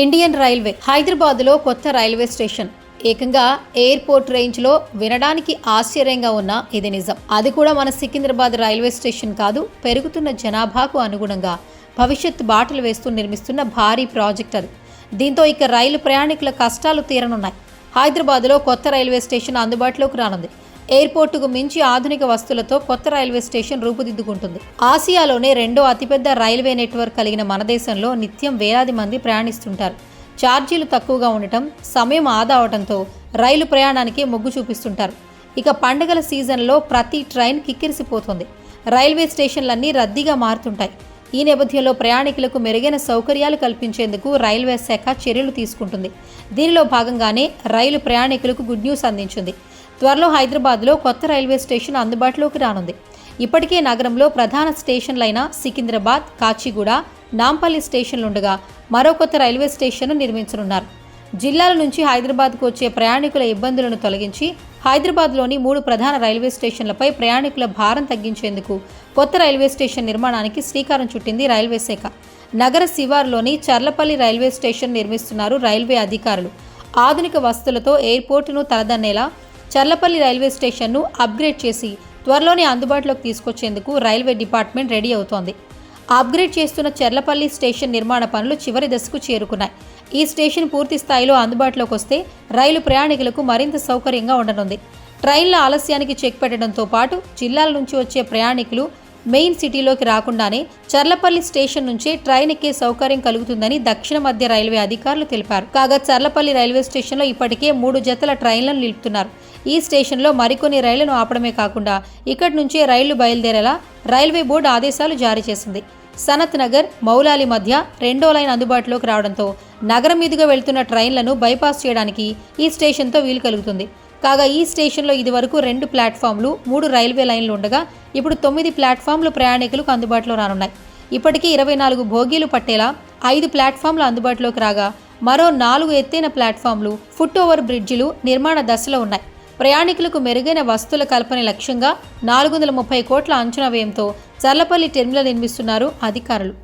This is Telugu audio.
ఇండియన్ రైల్వే హైదరాబాద్లో కొత్త రైల్వే స్టేషన్. ఏకంగా ఎయిర్పోర్ట్ రేంజ్లో వినడానికి ఆశ్చర్యంగా ఉన్న ఇది నిజం. అది కూడా మన సికింద్రాబాద్ రైల్వే స్టేషన్ కాదు పెరుగుతున్న జనాభాకు అనుగుణంగా భవిష్యత్ బాటలు వేస్తూ నిర్మిస్తున్న భారీ ప్రాజెక్ట్ అది. దీంతో ఇక రైలు ప్రయాణికుల కష్టాలు తీరనున్నాయి. హైదరాబాద్లో కొత్త రైల్వే స్టేషన్ అందుబాటులోకి రానుంది. ఎయిర్పోర్టుకు మించి ఆధునిక వస్తువులతో కొత్త రైల్వే స్టేషన్ రూపుదిద్దుకుంటుంది. ఆసియాలోనే రెండో అతిపెద్ద రైల్వే నెట్వర్క్ కలిగిన మన దేశంలో నిత్యం వేలాది మంది ప్రయాణిస్తుంటారు. ఛార్జీలు తక్కువగా ఉండటం సమయం ఆదా అవడంతో రైలు ప్రయాణానికి మొగ్గు చూపిస్తుంటారు. ఇక పండగల సీజన్లో ప్రతి ట్రైన్ కిక్కిరిసిపోతుంది. రైల్వే స్టేషన్లన్నీ రద్దీగా మారుతుంటాయి. ఈ నేపథ్యంలో ప్రయాణికులకు మెరుగైన సౌకర్యాలు కల్పించేందుకు రైల్వే శాఖ చర్యలు తీసుకుంటుంది. దీనిలో భాగంగానే రైలు ప్రయాణికులకు గుడ్ న్యూస్ అందించింది. త్వరలో హైదరాబాద్లో కొత్త రైల్వే స్టేషన్ అందుబాటులోకి రానుంది. ఇప్పటికే నగరంలో ప్రధాన స్టేషన్లైన సికింద్రాబాద్ కాచిగూడ నాంపల్లి స్టేషన్లుండగా మరో కొత్త రైల్వే స్టేషన్ను నిర్మించనున్నారు. జిల్లాల నుంచి హైదరాబాద్కు వచ్చే ప్రయాణికుల ఇబ్బందులను తొలగించి హైదరాబాద్లోని మూడు ప్రధాన రైల్వే స్టేషన్లపై ప్రయాణికుల భారం తగ్గించేందుకు కొత్త రైల్వే స్టేషన్ నిర్మాణానికి శ్రీకారం చుట్టింది రైల్వే శాఖ. నగర శివార్లోని చర్లపల్లి రైల్వే స్టేషన్ నిర్మిస్తున్నారు రైల్వే అధికారులు. ఆధునిక వసతులతో ఎయిర్పోర్టును తలదన్నేలా చర్లపల్లి రైల్వే స్టేషన్ను అప్గ్రేడ్ చేసి త్వరలోనే అందుబాటులోకి తీసుకొచ్చేందుకు రైల్వే డిపార్ట్మెంట్ రెడీ అవుతోంది. అప్గ్రేడ్ చేస్తున్న చెర్లపల్లి స్టేషన్ నిర్మాణ పనులు చివరి దశకు చేరుకున్నాయి. ఈ స్టేషన్ పూర్తి స్థాయిలో అందుబాటులోకి వస్తే రైలు ప్రయాణికులకు మరింత సౌకర్యంగా ఉండనుంది. ట్రైన్ల ఆలస్యానికి చెక్ పెట్టడంతో పాటు జిల్లాల నుంచి వచ్చే ప్రయాణికులు మెయిన్ సిటీలోకి రాకుండానే చర్లపల్లి స్టేషన్ నుంచే ట్రైన్ ఎక్కే సౌకర్యం కలుగుతుందని దక్షిణ మధ్య రైల్వే అధికారులు తెలిపారు. కాగా చర్లపల్లి రైల్వే స్టేషన్లో ఇప్పటికే మూడు జతల ట్రైన్లను నిలుపుతున్నారు. ఈ స్టేషన్లో మరికొన్ని రైళ్ళను ఆపడమే కాకుండా ఇక్కడి నుంచే రైళ్ళు బయలుదేరేలా రైల్వే బోర్డు ఆదేశాలు జారీ చేసింది. సనత్ నగర్ మౌలాలి మధ్య రెండో లైన్ అందుబాటులోకి రావడంతో నగరం మీదుగా వెళ్తున్న ట్రైన్లను బైపాస్ చేయడానికి ఈ స్టేషన్తో వీలు కలుగుతుంది. కాగా ఈ స్టేషన్లో ఇదివరకు రెండు ప్లాట్ఫామ్లు మూడు రైల్వే లైన్లు ఉండగా ఇప్పుడు తొమ్మిది ప్లాట్ఫామ్లు ప్రయాణికులకు అందుబాటులో రానున్నాయి. ఇప్పటికీ ఇరవై నాలుగు భోగీలు పట్టేలా ఐదు ప్లాట్ఫామ్లు అందుబాటులోకి రాగా మరో నాలుగు ఎత్తైన ప్లాట్ఫామ్లు ఫుట్ ఓవర్ బ్రిడ్జిలు నిర్మాణ దశలో ఉన్నాయి. ప్రయాణికులకు మెరుగైన వస్తువుల కల్పన లక్ష్యంగా నాలుగు వందల ముప్పై కోట్ల అంచనా వ్యయంతో చర్లపల్లి టెర్మినల్ నిర్మిస్తున్నారు అధికారులు.